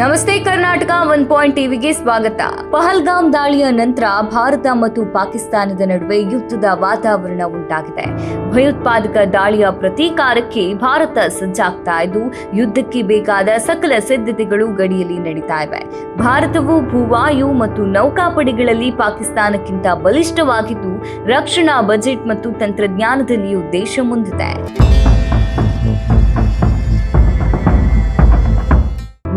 ನಮಸ್ತೆ Karnataka one point ಟಿವಿಗೆ ಸ್ವಾಗತ. ಪಹಲ್ಗಾಮ್ ದಾಳಿಯ ನಂತರ ಭಾರತ ಮತ್ತು ಪಾಕಿಸ್ತಾನದ ನಡುವೆ ಯುದ್ಧದ ವಾತಾವರಣ ಉಂಟಾಗಿದೆ. ಭಯೋತ್ಪಾದಕ ದಾಳಿಯ ಪ್ರತೀಕಾರಕ್ಕೆ ಭಾರತ ಸಜ್ಜಾಗ್ತಾ ಇದ್ದು, ಯುದ್ಧಕ್ಕೆ ಬೇಕಾದ ಸಕಲ ಸಿದ್ಧತೆಗಳು ಗಡಿಯಲ್ಲಿ ನಡೀತಾ ಇವೆ. ಭಾರತವು ಭೂವಾಯು ಮತ್ತು ನೌಕಾಪಡೆಗಳಲ್ಲಿ ಪಾಕಿಸ್ತಾನಕ್ಕಿಂತ ಬಲಿಷ್ಠವಾಗಿದ್ದು, ರಕ್ಷಣಾ ಬಜೆಟ್ ಮತ್ತು ತಂತ್ರಜ್ಞಾನದಲ್ಲಿಯೂ ದೇಶ ಮುಂದಿದೆ.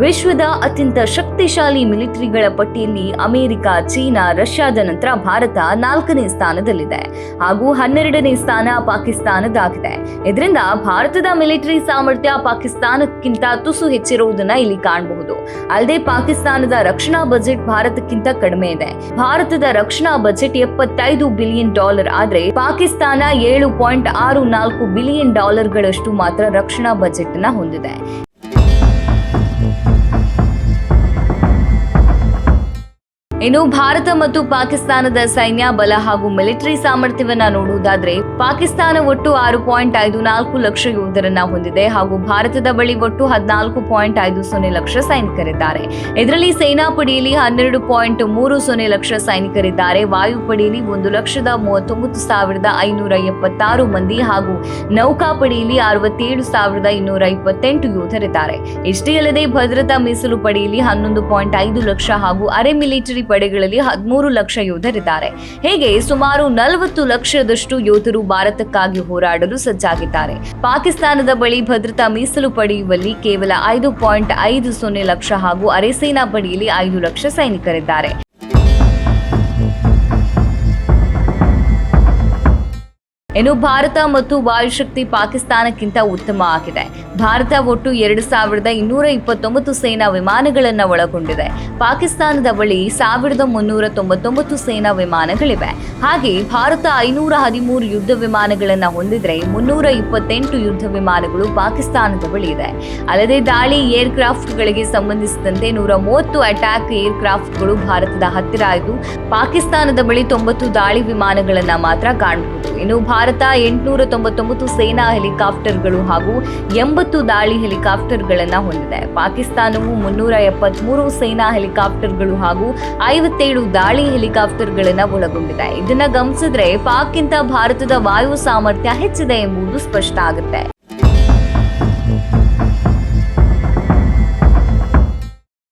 ವಿಶ್ವದ ಅತ್ಯಂತ ಶಕ್ತಿಶಾಲಿ ಮಿಲಿಟರಿಗಳ ಪಟ್ಟಿಯಲ್ಲಿ ಅಮೆರಿಕ, ಚೀನಾ, ರಷ್ಯಾದ ನಂತರ ಭಾರತ ನಾಲ್ಕನೇ ಸ್ಥಾನದಲ್ಲಿದೆ ಹಾಗೂ ಹನ್ನೆರಡನೇ ಸ್ಥಾನ ಪಾಕಿಸ್ತಾನದಾಗಿದೆ. ಇದರಿಂದ ಭಾರತದ ಮಿಲಿಟರಿ ಸಾಮರ್ಥ್ಯ ಪಾಕಿಸ್ತಾನಕ್ಕಿಂತ ತುಸು ಹೆಚ್ಚಿರುವುದನ್ನ ಇಲ್ಲಿ ಕಾಣಬಹುದು. ಅಲ್ಲದೆ ಪಾಕಿಸ್ತಾನದ ರಕ್ಷಣಾ ಬಜೆಟ್ ಭಾರತಕ್ಕಿಂತ ಕಡಿಮೆ ಇದೆ. ಭಾರತದ ರಕ್ಷಣಾ ಬಜೆಟ್ ಎಪ್ಪತ್ತೈದು ಬಿಲಿಯನ್ ಡಾಲರ್ ಆದರೆ ಪಾಕಿಸ್ತಾನ ಏಳು ಪಾಯಿಂಟ್ ಆರು ನಾಲ್ಕು ಬಿಲಿಯನ್ ಡಾಲರ್ಗಳಷ್ಟು ಮಾತ್ರ ರಕ್ಷಣಾ ಬಜೆಟ್ ಅನ್ನ ಹೊಂದಿದೆ. ಇನ್ನು ಭಾರತ ಮತ್ತು ಪಾಕಿಸ್ತಾನದ ಸೈನ್ಯ, ಬಲ ಹಾಗೂ ಮಿಲಿಟರಿ ಸಾಮರ್ಥ್ಯವನ್ನ ನೋಡುವುದಾದ್ರೆ ಪಾಕಿಸ್ತಾನ ಒಟ್ಟು ಆರು ಪಾಯಿಂಟ್ ಐದು ನಾಲ್ಕು ಲಕ್ಷ ಯೋಧರನ್ನ ಹೊಂದಿದೆ ಹಾಗೂ ಭಾರತದ ಬಳಿ ಒಟ್ಟು ಹದಿನಾಲ್ಕು ಪಾಯಿಂಟ್ ಐದು ಸೊನ್ನೆ ಲಕ್ಷ ಸೈನಿಕರಿದ್ದಾರೆ. ಇದರಲ್ಲಿ ಸೇನಾಪಡೆಯಲ್ಲಿ ಹನ್ನೆರಡು ಪಾಯಿಂಟ್ ಮೂರು ಸೊನ್ನೆ ಲಕ್ಷ ಸೈನಿಕರಿದ್ದಾರೆ. ವಾಯುಪಡೆಯಲ್ಲಿ ಒಂದು ಲಕ್ಷದ ಮೂವತ್ತೊಂಬತ್ತು ಸಾವಿರದ ಐನೂರ ಎಪ್ಪತ್ತಾರು ಮಂದಿ ಹಾಗೂ ನೌಕಾಪಡೆಯಲ್ಲಿ ಅರವತ್ತೇಳು ಸಾವಿರದ ಇನ್ನೂರ ಇಪ್ಪತ್ತೆಂಟು ಯೋಧರಿದ್ದಾರೆ. ಇಷ್ಟೇ ಅಲ್ಲದೆ ಭದ್ರತಾ ಮೀಸಲು ಪಡೆಯಲ್ಲಿ ಹನ್ನೊಂದು ಪಾಯಿಂಟ್ ಐದು ಲಕ್ಷ ಹಾಗೂ ಅರೆ ಮಿಲಿಟರಿ ಪಡೆಗಳಲ್ಲಿ ಹದಿಮೂರು ಲಕ್ಷ ಯೋಧರಿದ್ದಾರೆ. ಹೇಗೆ ಸುಮಾರು ನಲವತ್ತು ಲಕ್ಷದಷ್ಟು ಯೋಧರು ಭಾರತಕ್ಕಾಗಿ ಹೋರಾಡಲು ಸಜ್ಜಾಗಿದ್ದಾರೆ. ಪಾಕಿಸ್ತಾನದ ಬಳಿ ಭದ್ರತಾ ಮೀಸಲು ಪಡೆಯುವಲ್ಲಿ ಕೇವಲ ಐದು ಪಾಯಿಂಟ್ ಐದು ಸೊನ್ನೆ ಲಕ್ಷ ಹಾಗೂ ಅರೆಸೇನಾ ಬಳಿಯಲ್ಲಿ ಐದು ಲಕ್ಷ ಸೈನಿಕರಿದ್ದಾರೆ. ಇನ್ನು ಭಾರತ ಮತ್ತು ವಾಯುಶಕ್ತಿ ಪಾಕಿಸ್ತಾನಕ್ಕಿಂತ ಉತ್ತಮ ಆಗಿದೆ. ಭಾರತ ಒಟ್ಟು ಎರಡು ಸಾವಿರದ ಇನ್ನೂರ ಇಪ್ಪತ್ತೊಂಬತ್ತು ಸೇನಾ ವಿಮಾನಗಳನ್ನ ಒಳಗೊಂಡಿದೆ. ಪಾಕಿಸ್ತಾನದ ಬಳಿ ಸಾವಿರದ ಮುನ್ನೂರ ತೊಂಬತ್ತೊಂಬತ್ತು ಸೇನಾ ವಿಮಾನಗಳಿವೆ. ಹಾಗೆ ಭಾರತ ಐನೂರ ಹದಿಮೂರು ಯುದ್ಧ ವಿಮಾನಗಳನ್ನ ಹೊಂದಿದ್ರೆ ಮುನ್ನೂರ ಇಪ್ಪತ್ತೆಂಟು ಯುದ್ಧ ವಿಮಾನಗಳು ಪಾಕಿಸ್ತಾನದ ಬಳಿ ಇದೆ. ಅಲ್ಲದೆ ದಾಳಿ ಏರ್ಕ್ರಾಫ್ಟ್ಗಳಿಗೆ ಸಂಬಂಧಿಸಿದಂತೆ ನೂರ ಮೂವತ್ತು ಅಟ್ಯಾಕ್ ಏರ್ಕ್ರಾಫ್ಟ್ಗಳು ಭಾರತದ ಹತ್ತಿರ ಇದ್ದು ಪಾಕಿಸ್ತಾನದ ಬಳಿ ತೊಂಬತ್ತು ದಾಳಿ ವಿಮಾನಗಳನ್ನ ಮಾತ್ರ ಕಾಣಬಹುದು. ಇನ್ನು ಭಾರತ ಎಂಟುನೂರ ತೊಂಬತ್ತೊಂಬತ್ತು ಸೇನಾ ಹೆಲಿಕಾಪ್ಟರ್ಗಳು ಹಾಗೂ ಎಂಬತ್ತು ದಾಳಿ ಹೆಲಿಕಾಪ್ಟರ್ಗಳನ್ನು ಹೊಂದಿದೆ. ಪಾಕಿಸ್ತಾನವು ಮುನ್ನೂರ ಎಪ್ಪತ್ಮೂರು ಸೇನಾ ಹೆಲಿಕಾಪ್ಟರ್ಗಳು ಹಾಗೂ ಐವತ್ತೇಳು ದಾಳಿ ಹೆಲಿಕಾಪ್ಟರ್ಗಳನ್ನು ಒಳಗೊಂಡಿದೆ. ಇದನ್ನ ಗಮನಿಸಿದ್ರೆ ಪಾಕ್ಗಿಂತ ಭಾರತದ ವಾಯು ಸಾಮರ್ಥ್ಯ ಹೆಚ್ಚಿದೆ ಎಂಬುದು ಸ್ಪಷ್ಟ ಆಗುತ್ತೆ.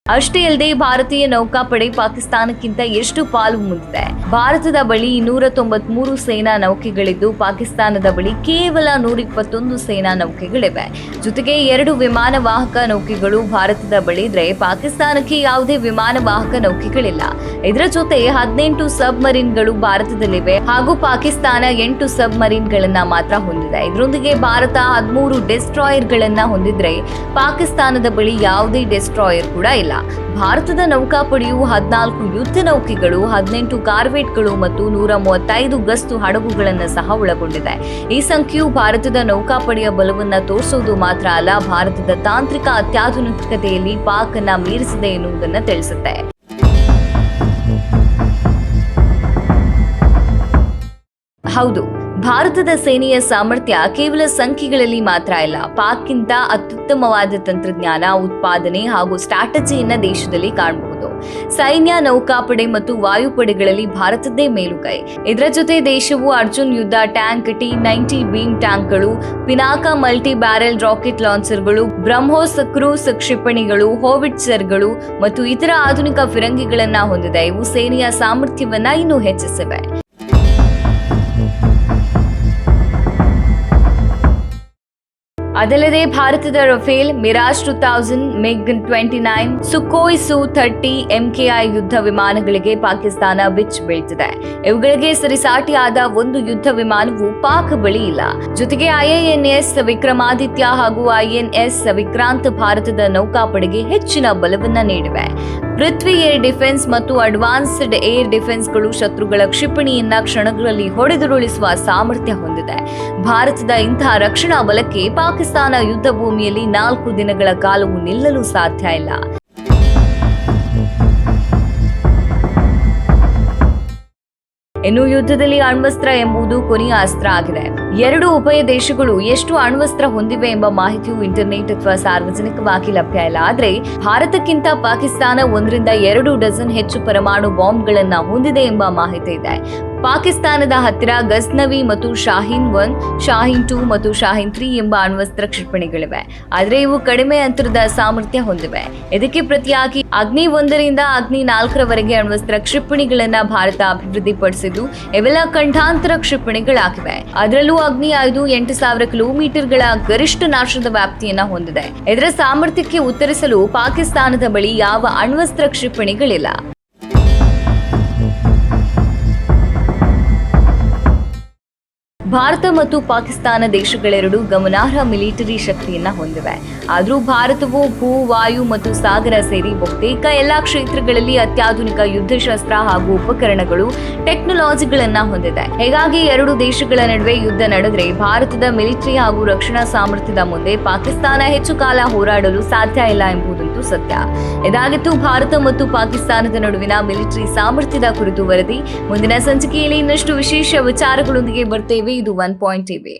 ಅಷ್ಟೇ ಅಲ್ಲದೆ ಭಾರತೀಯ ನೌಕಾಪಡೆ ಪಾಕಿಸ್ತಾನಕ್ಕಿಂತ ಎಷ್ಟು ಪಾಲು ಮುಂದಿದೆ? ಭಾರತದ ಬಳಿ ನೂರ ತೊಂಬತ್ಮೂರು ಸೇನಾ ನೌಕೆಗಳಿದ್ದು, ಪಾಕಿಸ್ತಾನದ ಬಳಿ ಕೇವಲ ನೂರ ಇಪ್ಪತ್ತೊಂದು ಸೇನಾ ನೌಕೆಗಳಿವೆ. ಜೊತೆಗೆ ಎರಡು ವಿಮಾನ ವಾಹಕ ನೌಕೆಗಳು ಭಾರತದ ಬಳಿ ಇದ್ರೆ, ಪಾಕಿಸ್ತಾನಕ್ಕೆ ಯಾವುದೇ ವಿಮಾನ ವಾಹಕ ನೌಕೆಗಳಿಲ್ಲ. ಇದರ ಜೊತೆ ಹದಿನೆಂಟು ಸಬ್ಮರೀನ್ಗಳು ಭಾರತದಲ್ಲಿವೆ ಹಾಗೂ ಪಾಕಿಸ್ತಾನ ಎಂಟು ಸಬ್ಮರೀನ್ಗಳನ್ನ ಮಾತ್ರ ಹೊಂದಿದೆ. ಇದರೊಂದಿಗೆ ಭಾರತ ಹದಿಮೂರು ಡೆಸ್ಟ್ರಾಯರ್ಗಳನ್ನ ಹೊಂದಿದ್ರೆ, ಪಾಕಿಸ್ತಾನದ ಬಳಿ ಯಾವುದೇ ಡೆಸ್ಟ್ರಾಯರ್ ಕೂಡ ಇಲ್ಲ. ಭಾರತದ ನೌಕಾಪಡೆಯು ಹದಿನಾಲ್ಕು ಯುದ್ಧ ನೌಕೆಗಳು, ಹದಿನೆಂಟು ಕಾರ್ವೆಟ್ಗಳು ಮತ್ತು ನೂರ ಮೂವತ್ತೈದು ಗಸ್ತು ಹಡಗುಗಳನ್ನು ಸಹ ಒಳಗೊಂಡಿದೆ. ಈ ಸಂಖ್ಯೆಯು ಭಾರತದ ನೌಕಾಪಡೆಯ ಬಲವನ್ನು ತೋರಿಸುವುದು ಮಾತ್ರ ಅಲ್ಲ, ಭಾರತದ ತಾಂತ್ರಿಕ ಅತ್ಯಾಧುನಿಕತೆಯಲ್ಲಿ ಪಾಕ್ ಅನ್ನ ಮೀರಿಸಿದೆ ಎನ್ನುವುದನ್ನು ತಿಳಿಸುತ್ತೆ. ಹೌದು. ಭಾರತದ ಸೇನೆಯ ಸಾಮರ್ಥ್ಯ ಕೇವಲ ಸಂಖ್ಯೆಗಳಲ್ಲಿ ಮಾತ್ರ ಇಲ್ಲ ಪಾಕ್ಗಿಂತ ಅತ್ಯುತ್ತಮವಾದ ತಂತ್ರಜ್ಞಾನ, ಉತ್ಪಾದನೆ ಹಾಗೂ ಸ್ಟ್ರಾಟಜಿಯನ್ನ ದೇಶದಲ್ಲಿ ಕಾಣಬಹುದು ಸೈನ್ಯ, ನೌಕಾಪಡೆ ಮತ್ತು ವಾಯುಪಡೆಗಳಲ್ಲಿ ಭಾರತದ್ದೇ ಮೇಲುಗೈ. ಇದರ ಜೊತೆ ದೇಶವು ಅರ್ಜುನ್ ಯುದ್ಧ ಟ್ಯಾಂಕ್, ಟಿ ನೈಂಟಿ ಬೀಮ್ ಟ್ಯಾಂಕ್ಗಳು, ಪಿನಾಕ ಮಲ್ಟಿ ಬ್ಯಾರೆಲ್ ರಾಕೆಟ್ ಲಾಂಚರ್ಗಳು ಬ್ರಹ್ಮೋಸ್ ಕ್ರೂಸ್ ಕ್ಷಿಪಣಿಗಳು ಹೋವಿಟ್ಸರ್ಗಳು ಮತ್ತು ಇತರ ಆಧುನಿಕ ಫಿರಂಗಿಗಳನ್ನ ಹೊಂದಿದೆ. ಇವು ಸೇನೆಯ ಸಾಮರ್ಥ್ಯವನ್ನ ಇನ್ನೂ ಹೆಚ್ಚಿಸಿವೆ. ಅದಲ್ಲದೆ ಭಾರತದ Rafale Mirage two thousand MiG twenty nine Sukhoi Su thirty, MKI ಯುದ್ಧ ವಿಮಾನಗಳಿಗೆ ಪಾಕಿಸ್ತಾನ ಬಿಚ್ ಬೀಳ್ತಿದೆ. ಇವುಗಳಿಗೆ ಸರಿಸಾಟಿಯಾದ ಒಂದು ಯುದ್ಧ ವಿಮಾನವು ಪಾಕ್ ಬಳಿ ಇಲ್ಲ. ಜೊತೆಗೆ ಐಎಎನ್ಎಸ್ ವಿಕ್ರಮಾದಿತ್ಯ ಹಾಗೂ ಐಎನ್ಎಸ್ ವಿಕ್ರಾಂತ್ ಭಾರತದ ನೌಕಾಪಡೆಗೆ ಹೆಚ್ಚಿನ ಬಲವನ್ನ ನೀಡಿವೆ. ಪೃಥ್ವಿ ಏರ್ ಡಿಫೆನ್ಸ್ ಮತ್ತು ಅಡ್ವಾನ್ಸ್ಡ್ ಏರ್ ಡಿಫೆನ್ಸ್ಗಳು ಶತ್ರುಗಳ ಕ್ಷಿಪಣಿಯನ್ನ ಕ್ಷಣಗಳಲ್ಲಿ ಹೊಡೆದುರುಳಿಸುವ ಸಾಮರ್ಥ್ಯ ಹೊಂದಿದೆ. ಭಾರತದ ಇಂತಹ ರಕ್ಷಣಾ ಬಲಕ್ಕೆ ಪಾಕಿಸ್ತಾನ ಯುದ್ಧ ಭೂಮಿಯಲ್ಲಿ ನಾಲ್ಕು ದಿನಗಳ ಕಾಲವು ನಿಲ್ಲಲು ಸಾಧ್ಯ ಇಲ್ಲ. ಇನ್ನು ಯುದ್ಧದಲ್ಲಿ ಅಣ್ವಸ್ತ್ರ ಎಂಬುದು ಕೊನೆಯ ಅಸ್ತ್ರ ಆಗಿದೆ. ಎರಡು ಉಭಯ ದೇಶಗಳು ಎಷ್ಟು ಅಣ್ವಸ್ತ್ರ ಹೊಂದಿವೆ ಎಂಬ ಮಾಹಿತಿಯು ಇಂಟರ್ನೆಟ್ ಅಥವಾ ಸಾರ್ವಜನಿಕವಾಗಿ ಲಭ್ಯ ಇಲ್ಲ. ಆದರೆ ಭಾರತಕ್ಕಿಂತ ಪಾಕಿಸ್ತಾನ ಒಂದರಿಂದ ಎರಡು ಡಜನ್ ಹೆಚ್ಚು ಪರಮಾಣು ಬಾಂಬ್ಗಳನ್ನು ಹೊಂದಿದೆ ಎಂಬ ಮಾಹಿತಿ ಇದೆ. ಪಾಕಿಸ್ತಾನದ ಹತ್ತಿರ ಗಸ್ನವಿ ಮತ್ತು ಶಾಹೀನ್ ಒನ್, ಶಾಹೀನ್ ಟೂ ಮತ್ತು ಶಾಹೀನ್ ತ್ರೀ ಎಂಬ ಅಣ್ವಸ್ತ್ರ ಕ್ಷಿಪಣಿಗಳಿವೆ. ಆದರೆ ಇವು ಕಡಿಮೆ ಅಂತರದ ಸಾಮರ್ಥ್ಯ ಹೊಂದಿವೆ. ಇದಕ್ಕೆ ಪ್ರತಿಯಾಗಿ ಅಗ್ನಿ ಒಂದರಿಂದ ಅಗ್ನಿ ನಾಲ್ಕರವರೆಗೆ ಅಣ್ವಸ್ತ್ರ ಕ್ಷಿಪಣಿಗಳನ್ನ ಭಾರತ ಅಭಿವೃದ್ಧಿಪಡಿಸಿದ್ದು, ಇವೆಲ್ಲ ಖಂಡಾಂತರ ಕ್ಷಿಪಣಿಗಳಾಗಿವೆ. ಅದರಲ್ಲೂ ಅಗ್ನಿ ಐದು, ಎಂಟು ಸಾವಿರ ಕಿಲೋಮೀಟರ್ಗಳ ಗರಿಷ್ಠ ನಾಶದ ವ್ಯಾಪ್ತಿಯನ್ನ ಹೊಂದಿದೆ. ಇದರ ಸಾಮರ್ಥ್ಯಕ್ಕೆ ಉತ್ತರಿಸಲು ಪಾಕಿಸ್ತಾನದ ಬಳಿ ಯಾವ ಅಣ್ವಸ್ತ್ರ ಕ್ಷಿಪಣಿಗಳಿಲ್ಲ. ಭಾರತ ಮತ್ತು ಪಾಕಿಸ್ತಾನ ದೇಶಗಳೆರಡು ಗಮನಾರ್ಹ ಮಿಲಿಟರಿ ಶಕ್ತಿಯನ್ನ ಹೊಂದಿವೆ. ಆದರೂ ಭಾರತವು ಭೂ, ವಾಯು ಮತ್ತು ಸಾಗರ ಸೇರಿ ಬಹುತೇಕ ಎಲ್ಲಾ ಕ್ಷೇತ್ರಗಳಲ್ಲಿ ಅತ್ಯಾಧುನಿಕ ಯುದ್ಧಶಾಸ್ತ್ರ ಹಾಗೂ ಉಪಕರಣಗಳು ಟೆಕ್ನಾಲಜಿಗಳನ್ನ ಹೊಂದಿದೆ. ಹೀಗಾಗಿ ಎರಡು ದೇಶಗಳ ನಡುವೆ ಯುದ್ಧ ನಡೆದರೆ ಭಾರತದ ಮಿಲಿಟರಿ ಹಾಗೂ ರಕ್ಷಣಾ ಸಾಮರ್ಥ್ಯದ ಮುಂದೆ ಪಾಕಿಸ್ತಾನ ಹೆಚ್ಚು ಕಾಲ ಹೋರಾಡಲು ಸಾಧ್ಯ ಇಲ್ಲ ಸತ್ಯ. ಇದಾಗಿತ್ತು ಭಾರತ ಮತ್ತು ಪಾಕಿಸ್ತಾನದ ನಡುವಿನ ಮಿಲಿಟರಿ ಸಾಮರ್ಥ್ಯದ ಕುರಿತು ವರದಿ. ಮುಂದಿನ ಸಂಚಿಕೆಯಲ್ಲಿ ಇನ್ನಷ್ಟು ವಿಶೇಷ ವಿಚಾರಗಳೊಂದಿಗೆ ಬರ್ತೇವೆ. ಇದು ಒನ್ ಪಾಯಿಂಟ್ ಟಿವಿ.